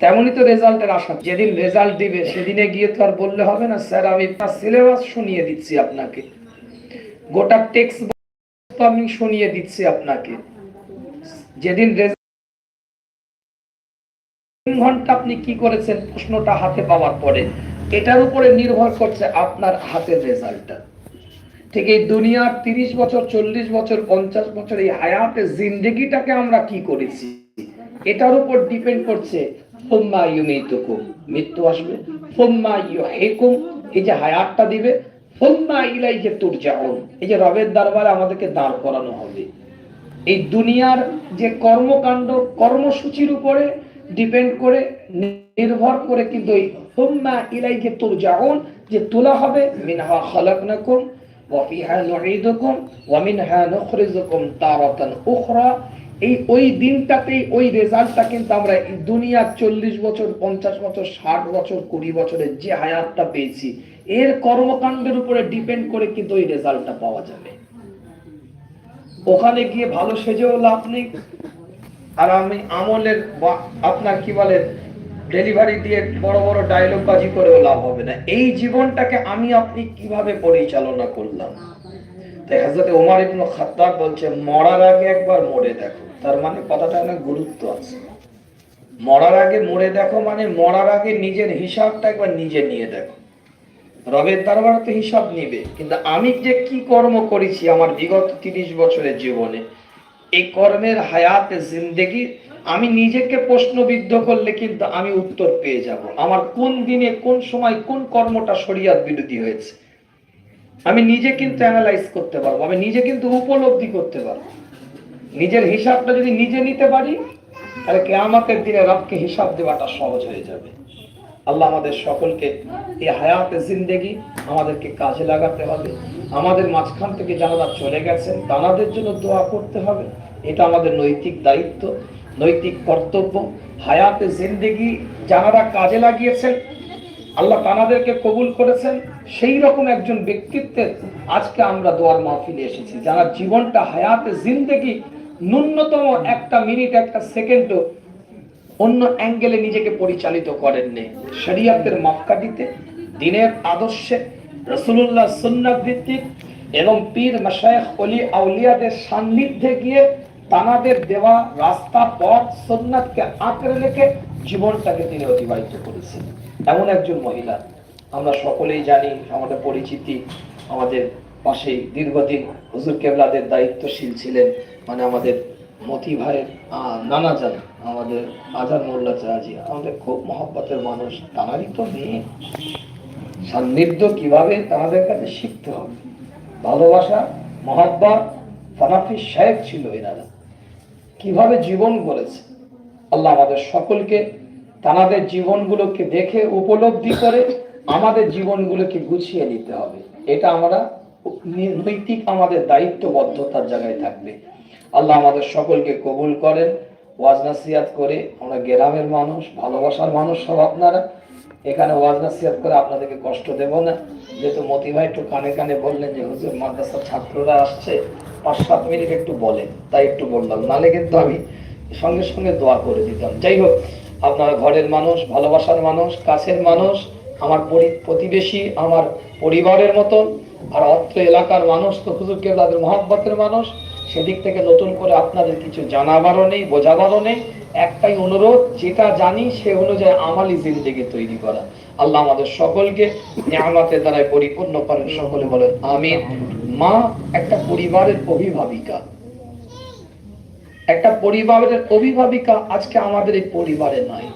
তেমনই তো রেজাল্টের আশা। যেদিন রেজাল্ট দিবে, সেদিনে গিয়ে তো আর বললে হবে না, স্যার, আমি সিলেবাস শুনিয়ে দিচ্ছি আপনাকে। গোটা টেক্সট আমি শুনিয়ে দিচ্ছি আপনাকে। যেদিন তিন ঘণ্টা আপনি কি করেছেন, প্রশ্নটা হাতে পাওয়ার পরে, এটার উপরে নির্ভর করছে আপনার হাতের রেজাল্টটা। ঠিক এই দুনিয়ার তিরিশ বছর, চল্লিশ বছর, পঞ্চাশ বছর এই হায়াতে জিন্দগিটাকে আমরা কি করেছি, এটার উপর ডিপেন্ড করছে ফোম্মা ইউমিতুকুম, মৃত্যু আসবে। ইউহিকুম, এই যে হায়াতটা দিবে। ইলাইহি তুরজাউন, এই যে রবের দরবারে আমাদেরকে দাঁড় করানো হবে। এই দুনিয়ার যে কর্মকাণ্ড, কর্মসূচির উপরে ডিপেন্ড করে, নির্ভর করে কিন্তু এই হুম্মা ইলাইহি তুরজাউন যে তোলা হবে, মিনহা খালাকনাকুম, ওয়া ফিহা নুঈদুকুম, ওয়া মিনহা নুখরিজুকুম তারাতান উখরা। এই ওই দিনটাতেই ওই রেজাল্টটা কিন্তু আমরা এই দুনিয়ার চল্লিশ বছর, পঞ্চাশ বছর, ষাট বছর, কুড়ি বছরের যে হায়াতটা পেয়েছি, এর কর্মকাণ্ডের উপরে ডিপেন্ড করে কিন্তু ওই রেজাল্টটা পাওয়া যাবে। ওখানে গিয়ে ভালো সেজেও লাভ নেই। আর আমি আমলের আপনার কি বলে, ডেলিভারি দিয়ে বড় বড় ডায়লগ বাজি করেও লাভ হবে না। এই জীবনটাকে আমি আপনি কীভাবে পরিচালনা করলাম? তাই হাজরত ওমর ইবনে খাত্তাব বলছে, মরার আগে একবার মরে দেখো। তার মানে কথাটা অনেক গুরুত্ব আছে। মরার আগে মরে দেখো মানে মরার আগে নিজের হিসাবটা একবার নিজে নিয়ে দেখো। রবের দরবারে তো হিসাব নিবে, কিন্তু আমি যে কি কর্ম করেছি আমার বিগত তিরিশ বছরের জীবনে, এই কর্মের হায়াত জিন্দেগি, আমি নিজেকে প্রশ্নবিদ্ধ করলে কিন্তু আমি উত্তর পেয়ে যাব। আমার কোন দিনে, কোন সময়, কোন কর্মটা শরিয়াত বিরোধী হয়েছে? আমি নিজে কিন্তু অ্যানালাইজ করতে পারব, আমি নিজে কিন্তু উপলব্ধি করতে পারব। নিজের হিসাবটা যদি নিজে নিতে পারি, তাহলে কেয়ামতের দিনে রবকে হিসাব দেওয়াটা সহজ হয়ে যাবে। আল্লাহ আমাদের সকলকে এই হায়াতে জিন্দেগি আমাদেরকে কাজে লাগাতে হবে। আমাদের মাঝখান থেকে যারা চলে গেছেন, তাদের জন্য দোয়া করতে হবে। এটা আমাদের নৈতিক দায়িত্ব, নৈতিক কর্তব্য। হায়াতে জিন্দেগি যারা কাজে লাগিয়েছেন, আল্লাহ তানাদেরকে কবুল করেছেন। সেই রকম একজন ব্যক্তিত্বের আজকে আমরা দোয়ার মাহফিলে এসেছি, যারা জীবনটা হায়াতে জিন্দেগি ন্যূনতম একটা মিনিট, একটা সেকেন্ডও অন্য অ্যাঙ্গেলে নিজেকে পরিচালিত করেননি। শরিয়াতের মাপকাঠিতে, দিনের আদর্শে রসুল্লাহ সুন্নাত ভিত্তিক এবং পীর মাশায়েখ অলি আউলিয়াদের সান্নিধ্যে গিয়ে তানাদের দেওয়া রাস্তা, পথ, সুন্নাতকে আঁকড়ে রেখে জীবনটাকে তিনি অতিবাহিত করেছেন। এমন একজন মহিলা, আমরা সকলেই জানি, আমাদের পরিচিতি, আমাদের পাশেই দীর্ঘদিন হুজুর কেবলাদের দায়িত্বশীল ছিলেন মানে আমাদের মতি ভাইয়ের নানা জান, আমাদের আজার মোল্লা চাহাজি আমাদের খুব মহব্বতের মানুষ তারারই তো মেয়ে। সান্নিধ্য কীভাবে তাদের কাছে শিখতে হবে? ভালোবাসা, মহাব্বত ফানাফি শেখ ছিল এনারা। কীভাবে জীবন গড়েছে? আল্লাহ আমাদের সকলকে তাদের জীবনগুলোকে দেখে উপলব্ধি করে আমাদের জীবনগুলোকে গুছিয়ে নিতে হবে। এটা আমরা নৈতিক আমাদের দায়িত্ববদ্ধতার জায়গায় থাকবে। আল্লাহ আমাদের সকলকে কবুল করেন, ওয়াজ নাসিয়াত করে, আমরা গ্রামের মানুষ, ভালোবাসার মানুষ সব আপনারা। এখানে ওয়াজ নাসিয়াত করে আপনাদেরকে কষ্ট দেব না। যেহেতু মতি ভাই একটু কানে কানে বললেন যে, হুজুর, মাদ্রাসার ছাত্ররা আসছে, পাঁচ সাত মিনিট একটু বলেন। তাই একটু বললাম। নালে কিন্তু আমি সঙ্গে সঙ্গে দোয়া করে দিতাম। যাই হোক, আপনার ঘরের মানুষ, ভালোবাসার মানুষ, কাছের মানুষ, আমার পরি- প্রতিবেশী, আমার পরিবারের মতন আর অত্র এলাকার মানুষ তো হুজুর কেবলাদের মহাব্বতের মানুষ, সেদিক থেকে নতুন করে আপনাদের কিছু জানাবারও নেই, বোঝাবারও নেই। একটাই অনুরোধ, যেটা জানি সে অনুযায়ী আমালি জিন্দেগি তৈরি করা। আল্লাহ আমাদের সকলকে নিয়ামতের দ্বারাই পরিপূর্ণ করেন, সকলে বলেন, আমিন। মা, একটা পরিবারের অভিভাবিকা। একটা পরিবারের অভিভাবিকা আজকে আমাদের এই পরিবারে নাই।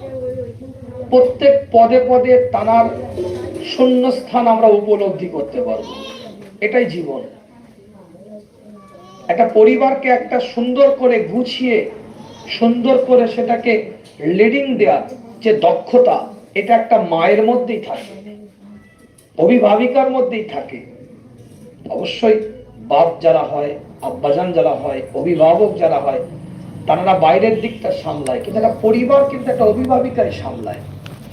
প্রত্যেক পদে পদে তানার শূন্যস্থান আমরা উপলব্ধি করতে পারব। এটাই জীবন। একটা পরিবারকে একটা সুন্দর করে গুছিয়ে, সুন্দর করে সেটাকে লিডিং দেওয়ার যে দক্ষতা, এটা একটা মায়ের মধ্যেই থাকে, অভিভাবিকার মধ্যেই থাকে। অবশ্যই বাপ যারা হয়, আব্বাজান যারা হয়, অভিভাবক যারা হয়, তারা বাইরের দিকটা সামলায়, কিন্তু একটা পরিবার কিন্তু একটা অভিভাবিকাই সামলায়।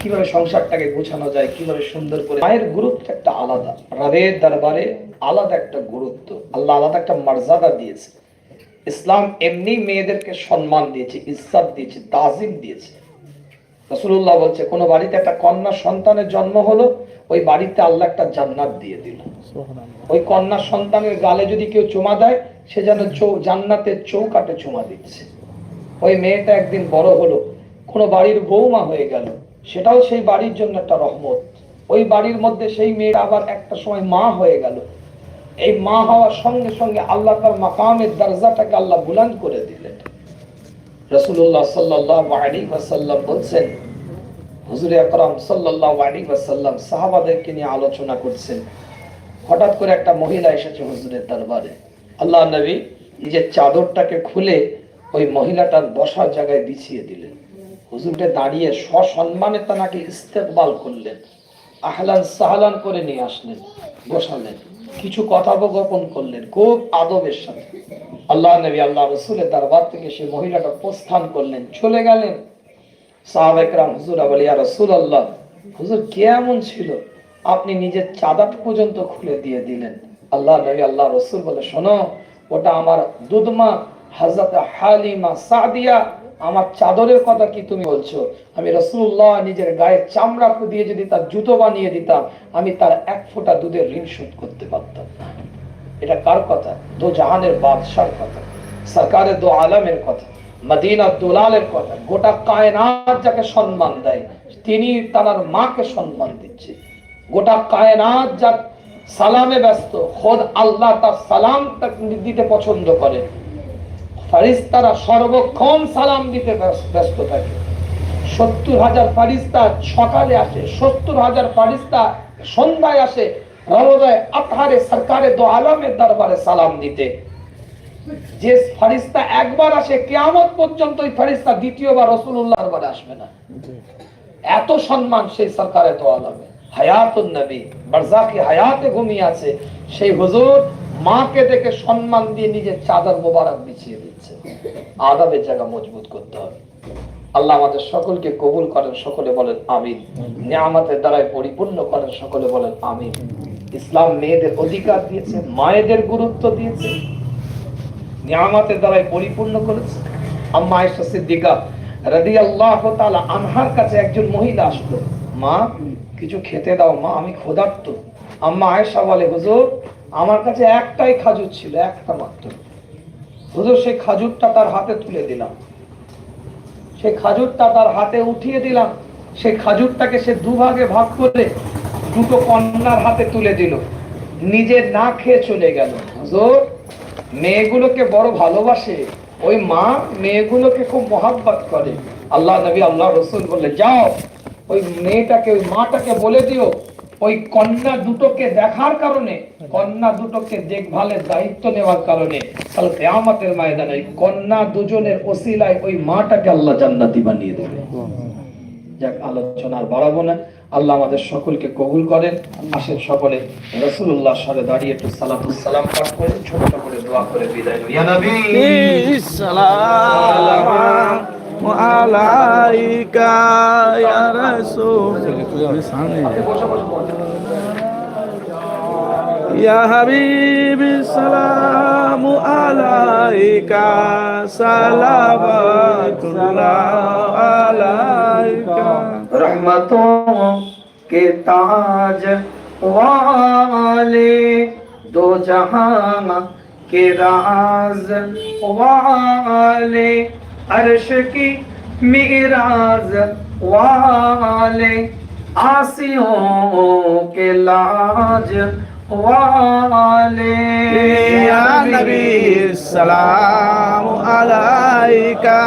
কীভাবে সংসারটাকে গোছানো যায় কীভাবে সুন্দর করে মায়ের গুরুত্ব একটা আলাদা। রবের দরবারে আলাদা একটা গুরুত্ব। আল্লাহ আলাদা একটা মর্যাদা দিয়েছে। ইসলাম এমনি মেয়েদেরকে সম্মান দিয়েছে ইজ্জত দিয়েছে তাজিম দিয়েছে। রসুল্লাহ বলছে কোন বাড়িতে একটা কন্যা সন্তানের জন্ম হলো ওই বাড়িতে আল্লাহ একটা জান্নাত দিয়ে দিল। ওই কন্যা সন্তানের গালে যদি কেউ চুমা দেয় সে যেন জান্নাতের চৌকাটে চুমা দিচ্ছে। ওই মেয়েটা একদিন বড় হলো কোনো বাড়ির বৌমা হয়ে গেল। সেটাও সেই বাড়ির জন্য একটা রহমত। ওই বাড়ির মধ্যে সেই মেয়েটা আবার একটা সময় মা হয়ে গেল। এই মা হওয়ার সঙ্গে সঙ্গে আল্লাহ তার মাকামের দরজাটাকে আল্লাহ বুলান করে দিলেন। রসুল্লাহ সাল্লাহ আলী ওয়াসাল্লাম বলছেন, হুজুর আকরাম সাল্লাহ আলী ওয়াসাল্লাম সাহাবাদেরকে নিয়ে আলোচনা করছেন। হঠাৎ করে একটা মহিলা এসেছে হুজুরের দরবারে। আল্লাহ নবী নিজের চাদরটাকে খুলে ওই মহিলাটার বসার জায়গায় বিছিয়ে দিলেন। হুজুরটা দাঁড়িয়ে সসম্মানে তাকে ইস্তেকবাল করলেন, আহলান সাহলান করে নিয়ে আসলেন, বসালেন, কিছু কথোপকথন করলেন, খুব আদবের সাথে। আল্লাহ নবী, আল্লাহ রসুলের দরবার থেকে সেই মহিলাটা প্রস্থান করলেন, চলে গেলেন। সাহাবেকরাম হুজুর বলে ইয়া রসুল আল্লাহ হুজুর কেমন ছিল? আপনি নিজের চাদাত পর্যন্ত খুলে দিয়ে দিলেন। আল্লাহ নবী, আল্লাহ রসুল বলে, শোনো, ওটা আমার দুধমা হাজরত হালিমা সাদিয়া আমার চাদরের কথা কি তুমি বলছো? আমি রসুল্লাহ নিজের গায়ের চামড়া দিয়ে যদি তার জুতো বানিয়ে দিতাম, আমি তার এক ফোঁটা দুধের ঋণ শোধ করতে পারতাম। না এটা কার কথা? দো জাহানের বাদশার কথা। সরকারের দো আলমের কথা। মদিনা দুলালের কথা। গোটা কায়নাত যাকে সম্মান দেয়, তিনি তার মাকে সম্মান দিচ্ছে। গোটা কায়নাত যার সালামে ব্যস্ত, খোদ আল্লাহ তার সালাম দিতে পছন্দ করে। ফারিস্তারা সর্বক্ষণ সালাম দিতে ব্যস্ত থাকে। সত্তর হাজার ফারিস্তা সকালে আসে, সত্তর হাজার ফারিস্তা সন্ধ্যায় আসে রবদায় আতহারে সরকারে দো আলমের দরবারে সালাম দিতে। যে ফারিস্তা একবার আসে, কেয়ামত পর্যন্ত ওই ফারিস্তা দ্বিতীয়বার রসুল্লাহ দরবারে আসবে না। এত সম্মান সেই সরকারে দো আলমে। হায়াতুন নবী বারজাকি হায়াতে ঘুমিয়ে আছে। সেই হুজুর মাকে দেখে সম্মান দিয়ে নিজের চাদর মোবারক বিছিয়ে দিচ্ছে। আদাবের জায়গা মজবুত করতে হবে। আল্লাহ আমাদের সকলকে কবুল করেন, সকলে বলেন আমিন। নিয়ামতের দ্বারাই পরিপূর্ণ করেন, সকলে বলেন আমিন। ইসলাম মেয়েদের অধিকার দিয়েছে, মায়েদের গুরুত্ব দিয়েছে। নিয়ামতের দ্বারাই পরিপূর্ণ করেছে। আম্মা আয়েশা সিদ্দিকা রাদিয়াল্লাহু তাআলা আনহার কাছে একজন মহিলা আসলো, মা, কিছু খেতে দাও, মা, আমি ক্ষুধার্ত। আম্মা আয়েশা বলে, হুজুর আমার কাছে একটাই খাজুর ছিল, একটা মাত্র। হুজুর সেই খাজুরটা তার হাতে তুলে দিলাম। সেই খাজুরটা তার হাতে উঠিয়ে দিলাম। সেই খাজুরটাকে সে দুভাগে ভাগ করে দুটো কন্যার হাতে তুলে দিল। নিজে না খেয়ে চলে গেল। হুজুর, মেয়েগুলোকে বড় ভালোবাসে। ওই মা মেয়েগুলোকে খুব মহাব্বত করে। আল্লাহ নবী, আল্লাহ রসুল বলে যাও, ওই মেয়েটাকে, ওই মাটাকে বলে দিও। ওই কন্যা দুটোকে দেখার কারণে, কন্যা দুটোকে দেখভালের দায়িত্ব নেওয়ার কারণে তাহলে কেয়ামতের ময়দানে কন্যা দুজনের ওসিলায় ওই মাটাকে আল্লাহ জান্নাতি বানিয়ে দেবে। যাক, আলোচনার বাড়াবো না। আল্লাহ আমাদের সকলকে কবুল করেন। আসেন সকলে রসুল্লাহ সালে দাঁড়িয়ে একটু সালাতুল সালাম পাঠ করেন। ছোট করে দোয়া করে বিদায় নবী! عليك يا رسول يا حبيبي السلام عليك صلوات الله عليك رحمتوں کے تاج والے دو جہاں کے راز والے अर्श की मिराज वाले आसियों के लाज वाले या नबी सलाम अलैका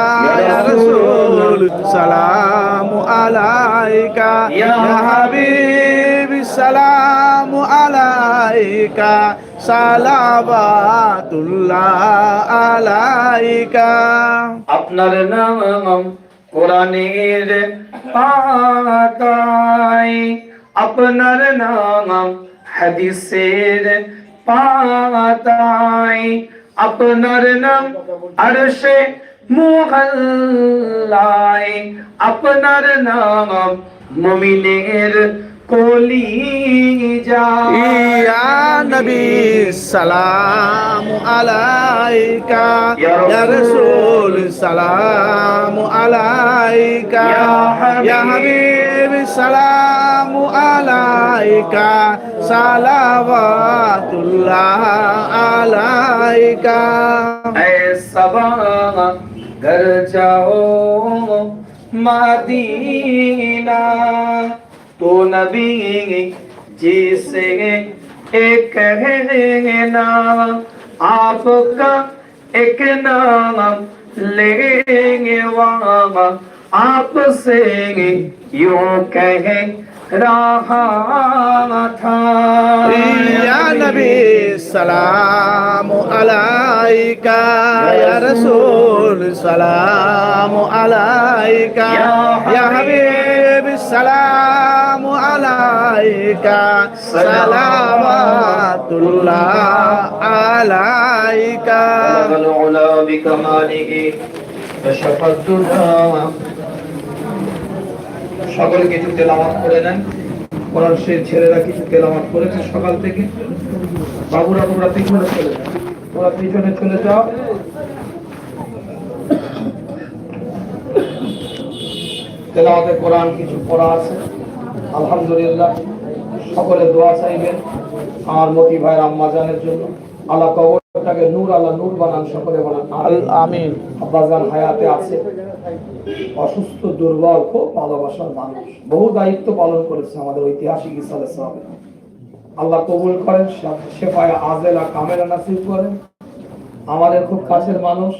या रसूल सलाम अलैका या हबीब सलाम अलैका সালাবাতুল্লাহ আলাইকা। আপনার নাম কোরআনের পাতাই আপনার নাম হাদিসের পাতাই আপনার নাম আরশে মুহল্লায়। আপনার নাম মমিনের কলি ইয়া নবী সালাম আলাইকা। ইয়া রাসূল সালাম আলাইকা। ইয়া হাবিব সালাম আলাইকা। সালাওয়াতুল্লাহ আলাইকা। এ সবা ঘর যাও মদিনা। तो नबी जिसे एक है नाम आपका एक नाम लेंगे वहाँ आपसे यूँ कह रहा था। या नबी सलाम अलैका या रसूल सलाम अलैका या हबीब सलाम আলাইকা সালাওয়াতুল্লাহ আলাইকা بلغ العلا بكماله كشف الدجى সকলে কিছু তেলাওয়াত করে নেন কোরআন সে ছেলেরা কিছু তেলাওয়াত করেছে সকাল থেকে বাবুরা তোমরা পিছনে চলে যাও তোমরা পিছনে চলে যাও তেলাওয়াতে কোরআন কিছু পড়া আছে আলহামদুলিল্লাহ সকলে দোয়া চাইবেন আমার মতি ভাইয়ের আম্মা জানের জন্য। আল্লাহ কবরটাকে নূর আল্লাহ নূর বানান সকলে বানান আব্বাজান হায়াতে আছে। অসুস্থ দুর্বল খুব ভালোবাসার মানুষ। বহু দায়িত্ব পালন করেছে আমাদের ঐতিহাসিক ইসালে সাহাবে আল্লাহ কবুল করেন শেফায় আজেলা কামেলা নাসিব করেন। আমাদের খুব কাছের মানুষ।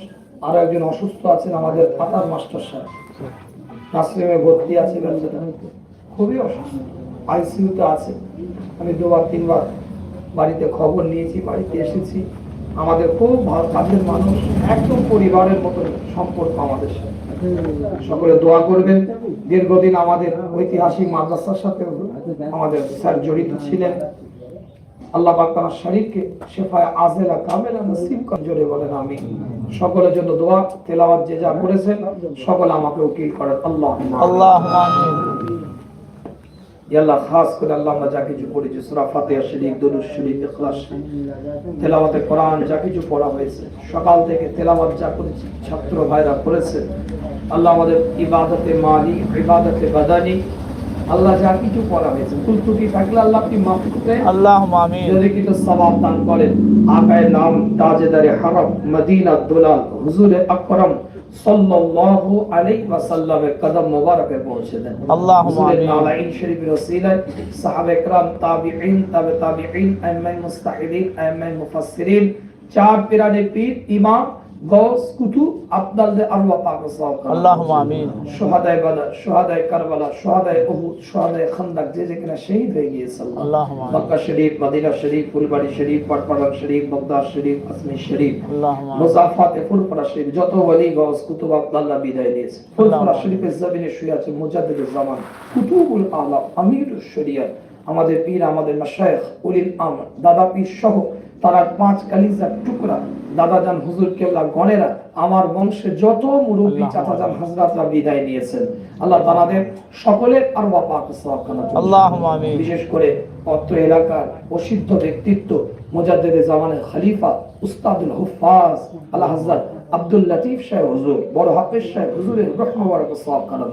আরও একজন অসুস্থ আছেন আমাদের ফাতার মাস্টার সাহেব। নাসরিমে ভর্তি আছে খুবই অসুস্থ। আইসিইউতে আছে। আমি দুবার, তিনবার বাড়িতে খবর নিয়েছি, বাড়িতে এসেছি। আমাদের খুব কাছের মানুষ, একদম পরিবারের মতো সম্পর্ক আমাদের সাথে। সকলে দোয়া করবেন। দীর্ঘদিন আমাদের ঐতিহাসিক মাদ্রাসার সাথে আমাদের স্যার জড়িত ছিলেন। আল্লাহ পাক তার শরীরকে শেফায় আজেলা কামেলা নসিব জোরে বলেন আমি সকলের জন্য দোয়া, তেলাওয়াত যে যা করেছেন, সকলে আমাকে উকিল করেন। আল্লাহ। আল্লাহ আল্লাহ খাস করে আল্লাহ আমরা যা কিছু পড়েছি সূরা ফাতিহা শরীফ দুরূদ শরীফ ইখলাস তেলাওয়াতে কোরআন যা কিছু পড়া হয়েছে সকাল থেকে তেলাওয়াত যা করেছি ছাত্র ভাইরা করেছে আল্লাহ আমাদের ইবাদতে মালি ইবাদতে বাদানি আল্লাহ যা কিছু পড়া হয়েছে ভুল ত্রুটি থাকলে আল্লাহ আপনি মাফ করে আল্লাহ আমিন। যদি কিছু সবাব দান করেন আকায় নাম তাজেদারে হারাম মদিনা দুলাল হুজুরে আকরম সাল্লাল্লাহু আলাইহি ওয়াসাল্লামের কদম মোবারকে পৌঁছে দেন আল্লাহুম্মা হুজুরের আমিন। নালাইন শরীফের ওসিলায় সাহাবে کرام তাবিঈন তাবে তাবিঈন আইম্মাই মুস্তাহিদিন আইম্মাই মুফাসসিরিন চার পিরানে পীর ইমাম গৌস কুতুব আপনাদের আল্লাহ পাক আল্লাহুম্মা আমিন। শহাদায়ে বদর শহাদায়ে কারবালা শহাদায়ে উহুদ শহাদায়ে খান্দাক যে যেখানে শহীদ হয়ে গিয়েছে আল্লাহুম্মা মক্কা শরীফ মদিনা শরীফ ফুলবাড়ি শরীফ পাটপাড়া শরীফ বগদাদ শরীফ আসমি শরীফ আল্লাহুম্মা ফুলপড়া শরীফ যত ওয়ালি গৌস কুতুব আব্দুল্লাহ বিদায় দিয়েছে ফুলপড়া শরীফের জমিনে শুয়ে আছে জামান। কুতুবুল আলাম আমিরুশ শরিয়ত। আমাদের পীর আমাদের মাশায়েখ উলিল আমর দাদা পীর সহ তারা পাঁচ কালিজার টুকরা দাদাজান হুজুর কেবলা গণেরা আমার বংশে যত মুরব্বী আল্লাহ। চাচাজান হাজরাতরা বিদায় নিয়েছেন। আল্লাহ তাদের সকলের আর পাক বিশেষ করে অত্র এলাকার প্রসিদ্ধ ব্যক্তিত্ব মুজাদ্দেদে জামানের খলিফা উস্তাদুল হুফাজ আল্লাহ হযরত আব্দুল লতিফ সাহেব হুজুর বড় হাফেজ সাহেব হুজুরের সওয়াব কানা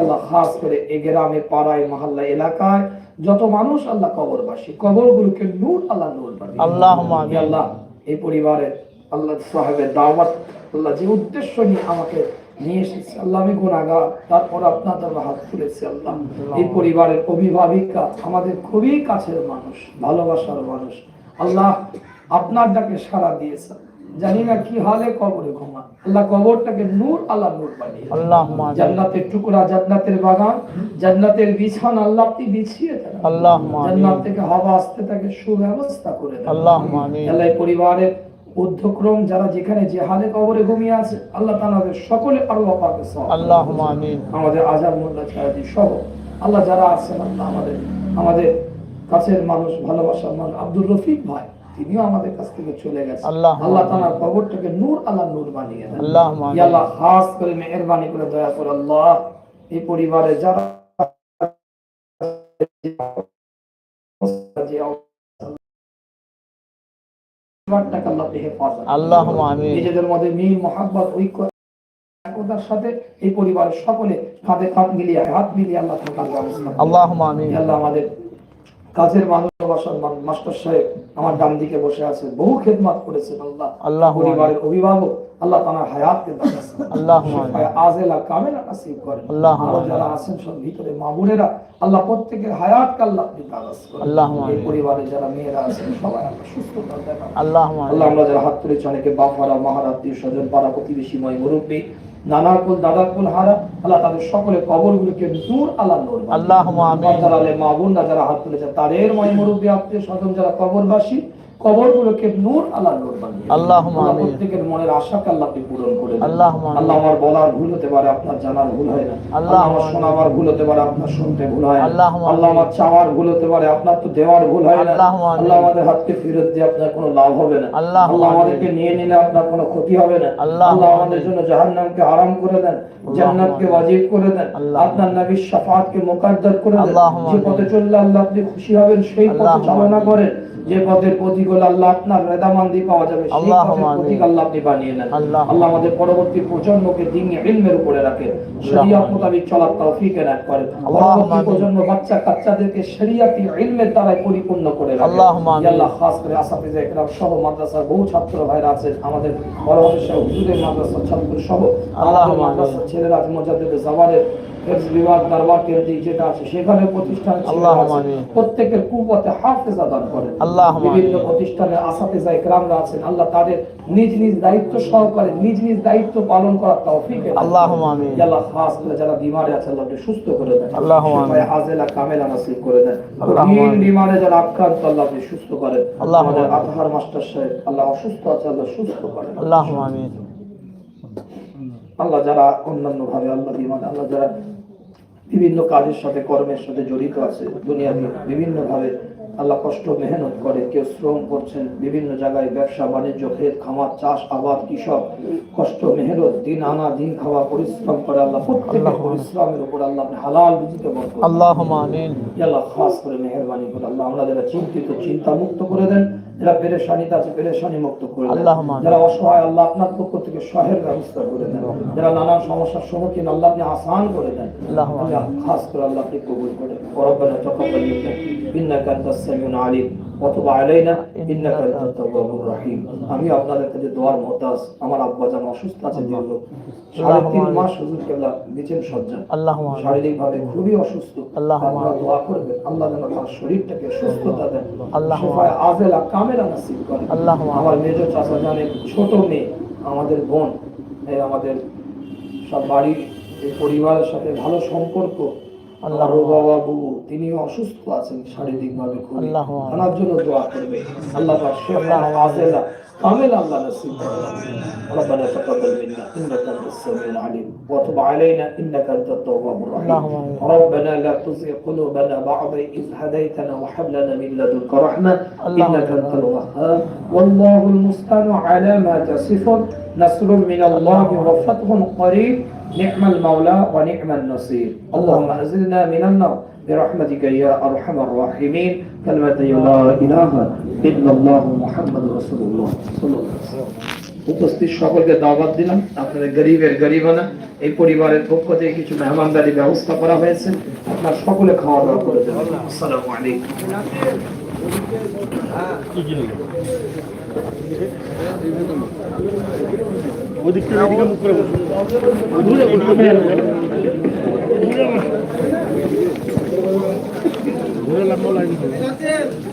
আল্লাহ খাস করে এই গ্রামে পাড়ায় মহল্লা এলাকায় যত মানুষ আল্লাহ কবরবাসী কবরগুলোকে নূর আল্লাহ নূর বানিয়ে দিন। আল্লাহুম্মা হে আমিন। আল্লাহ এই পরিবারের আল্লাহ সাহেবের দাওয়াত, আল্লাহ যে উদ্দেশ্য নিয়ে আমাকে নিয়ে এসেছে, আল্লাহ আমি গুণাগার তারপর আপনার হাত তুলেছে, আল্লাহ। এই পরিবারের অভিভাবিকা আমাদের খুবই কাছের মানুষ, ভালোবাসার মানুষ। আল্লাহ আপনার ডাকে সাড়া দিয়েছে জানি না কি হালে কবরে ঘুমা আল্লাহ কবরটাকে নূর আল্লাহ নূর বানিয়ে আমিন। জান্নাতের টুকরা জান্নাতের বাগান জান্নাতের বিছানা আল্লাহ আপনি বিছিয়ে দেন। আল্লাহুম্মা জান্নাত থেকে হাওয়া আসতে তাকে সুব্যবস্থা করে দেন। আল্লাহ এই পরিবারের উদ্ধক্রম যারা যেখানে যে হালে কবরে ঘুমিয়ে আছে আল্লাহ তাআলাদের সকলে আল্লাহ পাকে সওয়াব আল্লাহুম্মা আমিন। আমাদের আজাদ মোল্লা ছায়াদি সহ আল্লাহ যারা আছেন আল্লাহ আমাদের আমাদের কাছের মানুষ ভালোবাসার মানুষ আব্দুর রফিক ভাই। তিনিও আমাদের কাছ থেকে চলে গেছেন। আল্লাহ আল্লাহ তাআলার কবরটাকে নূর আল্লাহ নূর বানিয়ে দেন। আল্লাহুম্মা ইয়া আল্লাহ খাস করে মেহেরবানি করে দয়া করে আল্লাহ এই পরিবারে যারা আল্লাহ আমিন। নিজেদের মধ্যে মিল মহাব্বত ঐক্য একতার সাথে এই পরিবারের সকলে কাঁধে কাঁধ মিলিয়ে হাত মিলিয়ে আল্লাহ আমিন। আল্লাহ আমাদের কাজের ভালোবাসার মাস্টার সাহেব আমার ডান দিকে বসে আছে বহু খেদমত করেছেন আল্লাহ। আমিন। পরিবারের অভিভাবক আল্লাহ তার হায়াতকে করেন। শিফায়ে আজেলা কামেলা নসিব করেন। আল্লাহুম্মা আরও যারা আছেন সব ভিতরে মা বোনেরা আল্লাহ প্রত্যেকের হায়াতকে আল্লাহ আপনি দারাজ করেন। আল্লাহুম্মা এই পরিবারে যারা মেয়েরা আছেন সবাই আল্লাহ সুস্থ করে দেন আল্লাহুম্মা আল্লাহ আমরা যারা হাত তুলেছি অনেকে বাপ হারা মাহারা স্বজন পাড়া প্রতিবেশী ময় মুরব্বী নানা কুল দাদা কুল হারা আল্লাহ তাদের সকলে কবর গুলিকে নূর আল্লাহ নূর আল্লাহ মা বোনরা যারা হাত তুলেছে তাদের ময় মুরব্বী আত্মীয় স্বজন যারা কবরবাসী কবরগুলোকে নূর আল্লাহ নূর বানিয়ে আল্লাহ প্রত্যেকের মনের আশাকে আল্লাহ আপনি পূরণ করে আমিন। আল্লাহ আমার বলার ভুল হতে পারে আপনার জানার ভুল হয় না। আল্লাহ আমার শোনাবার ভুল হতে পারে আপনার শুনতে ভুল হয় না। আল্লাহুম্মা আল্লাহ আমার চাওয়ার ভুল হতে পারে আপনার তো দেওয়ার ভুল হয় না। আল্লাহ আমাদের হাতকে ফেরত দিয়ে আপনার কোনো লাভ হবে না। আল্লাহ আমাদেরকে নিয়ে নিলে আপনার কোনো ক্ষতি হবে না। আল্লাহ আমাদের জন্য জাহান্নামকে আরাম করে দেন জান্নাতকে ওয়াজিব করে দেন আপনার নবীর মুকাদ্দার করে দেন। যে পথে চললে আল্লাহ আপনি খুশি হবেন সেই পথে চালনা করেন। যে পথের প্রতিকূল আল্লাহ আপনার রেদামান্দি পাওয়া যাবে সেই পথের প্রতীক আল্লাহ আপনি বানিয়ে নেন। আল্লাহ আমাদের পরবর্তী প্রজন্মকে দিন ইলমের উপরে রাখে মোতাবেক চলার তৌফিক এনায়েত করেন। পরবর্তী প্রজন্ম বাচ্চা কাচ্চাদেরকে শরিয়াতি ইলমের দ্বারা পরিপূর্ণ করে রাখেন। আল্লাহ খাস করে আসাফিজা একরাম সহ মাদ্রাসার বহু ছাত্র ভাইরা আছেন। আমাদের বড় হাফেজ হুজুরের মাদ্রাসার ছাত্র সহ আমিন। মাদ্রাসার ছেলেরা বিভাগ দরবার কেন্দ্রিক যেটা আছে সেখানে প্রতিষ্ঠান। প্রত্যেকের কুবতে হাফেজা দান করেন। বিভিন্ন আমিন। প্রতিষ্ঠানের আসাফিজা একরামরা আছেন। আল্লাহ তাদের নিজ নিজ দায়িত্ব সহকারে নিজ নিজ দায়িত্ব পালন করার তৌফিক। ইয়া আল্লাহ খাস করে যারা বিমারে আছে আল্লাহ সুস্থ করে দেন। আল্লাহুম্মা আমিন। কামেলা নসিব করে দেন। আল্লাহুম্মা বিমারে যারা আক্রান্ত আল্লাহ আপনি সুস্থ করেন। আল্লাহুম্মা আমাদের আতহার মাস্টার সাহেব আল্লাহ অসুস্থ আছে আল্লাহ সুস্থ করেন। আল্লাহুম্মা আমিন। আল্লাহ যারা অন্যান্য ভাবে আল্লাহ বিমান আল্লাহ যারা বিভিন্ন কাজের সাথে কর্মের সাথে জড়িত আছে দুনিয়াতে বিভিন্ন ভাবে আল্লাহ কষ্ট মেহনত করে কেউ শ্রম করছেন বিভিন্ন জায়গায় ব্যবসা বাণিজ্য ক্ষেত খামার চাষ আবাদ কৃষক কষ্ট মেহনত দিন আনা দিন খাওয়া পরিশ্রম করে আল্লাহ প্রত্যেকের আল্লাহ। পরিশ্রমের উপর আল্লাহ আপনি হালাল বুঝতে আল্লাহ খাস করে মেহরবানি করে আল্লাহ আমরা যারা চিন্তিত চিন্তা মুক্ত করে দেন যারা পেরেশানি আছে পেরেশানি মুক্ত করে দেন যারা অসহায় আল্লাহ আপনার পক্ষ থেকে সহের ব্যবস্থা করে দেন। যারা নানান সমস্যার সম্মুখীন আল্লাহ আপনি আসান করে দেন। খাস করে আল্লাহ আপনি কবুল করে পরবেলা চকাল মিন্না ইন্নাকা সেমিন আলিম। অথবা আলাইনা আমি আপনাদের কাছে দোয়ার মোহতাজ আমার আব্বা জান অসুস্থ আছে দীর্ঘ সাড়ে তিন মাস হুজুর কেবলা বিছেন সজ্জা শারীরিক ভাবে খুবই অসুস্থ। আপনারা দোয়া করবেন আল্লাহ যেন তার শরীরটাকে সুস্থতা দেন। আল্লাহ আজেলা কামেলা নাসিব করেন। আমার মেজ চাচা জানে ছোট মেয়ে আমাদের বোন আমাদের সব বাড়ির পরিবারের সাথে ভালো সম্পর্ক। আল্লাহ। আল্লাহ বাবা বুবু তিনি অসুস্থ আছেন শারীরিক ভাবে খুবই আল্লাহুম্মা। ওনার জন্য দোয়া করবে আল্লাহ পাক শেফা আজেলা কামেলা আল্লাহ নসিব করেন ربنا تقبل منا انك انت السميع العليم وتب علينا انك انت التواب الرحيم اللهم آمين. ربنا لا تزغ قلوبنا بعد إذ هديتنا وهب لنا من لدنك رحمة اللهم إنك آمين. أنت الوهاب والله المستعان على ما تصفون نصر من الله وفتح قريب نعم المولى ونعم النصير اللهم أزلنا من النار برحمتك يا أرحم الراحمين كلمة لا إله إلا الله محمد رسول الله صلى الله عليه وسلم উপস্থিত সকলকে দাওয়াত দিলাম আপনাদের গরিবের গরিবানা এই পরিবারের পক্ষ থেকে কিছু মেহমানদারি ব্যবস্থা করা হয়েছে আপনার সকলে খাওয়া দাওয়া করে দেবেন আসসালামু আলাইকুম ওদিক থেকে এদিকে মুখ করে দূরে লম্বা লাইন